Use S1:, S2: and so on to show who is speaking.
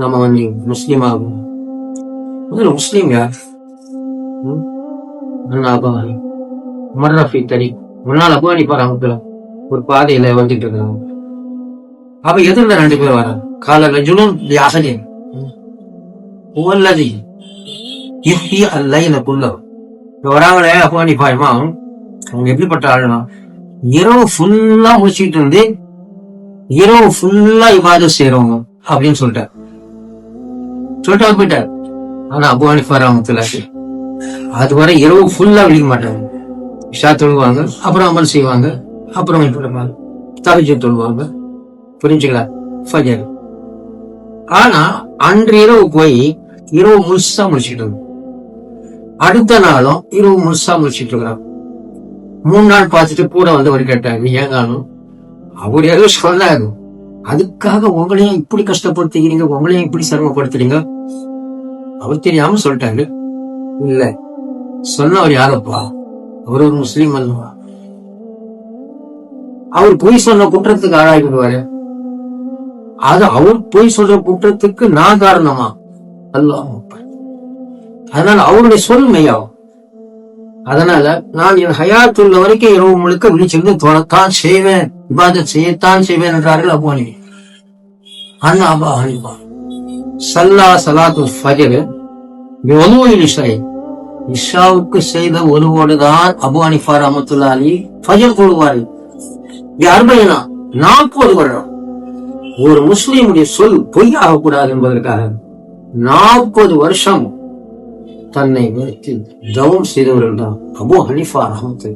S1: நம்ம வந்து முஸ்லீம் ஆகும் முதல்ல முஸ்லீம் யார் அபவானி உமர் ரஃபி தரி முன்னாள் அபவானி பாரு ஒரு பாதையில வந்துட்டு இருக்காங்க அப்ப எதிர்ல ரெண்டு பேர் வராங்க கால ரஜுலும் யாசலின் உவல்லதி இஃபி அல்லைல குல்லம் இந்த வராங்களே அபவானி பாயமா அவங்க எப்படிப்பட்ட ஆளுனா இரவு ஃபுல்லா முடிச்சுட்டு இருந்து இரவு ஃபுல்லா இவாதம் செய்யறவங்க அப்படின்னு சொல்லிட்டாரு சொல்லிட்டு அவர் போயிட்டார். ஆனா அபு ஹனிஃபா ரஹ்மத்துல்லாஹி. அது வரை இரவு ஃபுல்லா விழிக்க மாட்டாங்க இஷா தொழுவாங்க அப்புறம் அமல் செய்வாங்க அப்புறம் விட்டுடுவாங்க தகஜ தொழுவாங்க. புரிஞ்சுங்களா ஃபஜர் ஆனா அன்று இரவு போய் இரவு முழுசா முடிச்சுக்கிட்டு அடுத்த நாளும் இரவு முழுசா முடிச்சுட்டு இருக்கிறாங்க மூணு நாள் பார்த்துட்டு கூட வந்து ஒரு கேட்டாங்க நீ ஏன் அவர் ஏதோ சொன்னாரு. அதுக்காக உங்களையும் இப்படி கஷ்டப்படுத்திக்கிறீங்க உங்களையும் இப்படி சிரமப்படுத்துறீங்க? அவர் தெரியாம சொல்லிட்டாரு. இல்ல சொன்னவர் யாரப்பா? அவர் ஒரு முஸ்லீம் அல்லவா? அவர் பொய் சொன்ன குற்றத்துக்கு ஆளாகிடுவாரு அது அவர் பொய் சொல்ற குற்றத்துக்கு நான் காரணமா? அல்லாஹ் அதனால அவருடைய சொல் மெய்யாகும் அதனால நான் என் ஹயாத்துள்ள வரைக்கும் இரவு முழுக்க விழிச்சிருந்து தொழத்தான் செய்வேன். விவாதம் செய்யத்தான் செய்வேன் என்றார்கள் அபு அண்ணா அபா ஹனிபா சல்லா சலாத்து ஃபஜர் ஒலுவில் இஷாய் இஷாவுக்கு செய்த ஒருவோடுதான் அபு ஹனிஃபா ரமத்துல்லா அலி ஃபஜர் கொள்வார்கள் அர்பைனா நாற்பது வருடம் ஒரு முஸ்லீமுடைய சொல் பொய் ஆகக்கூடாது என்பதற்காக நாற்பது வருஷம் தன்னை வெறுத்து தவம் செய்தவர்கள் தான் அபு ஹனிஃபா ரஹமத்து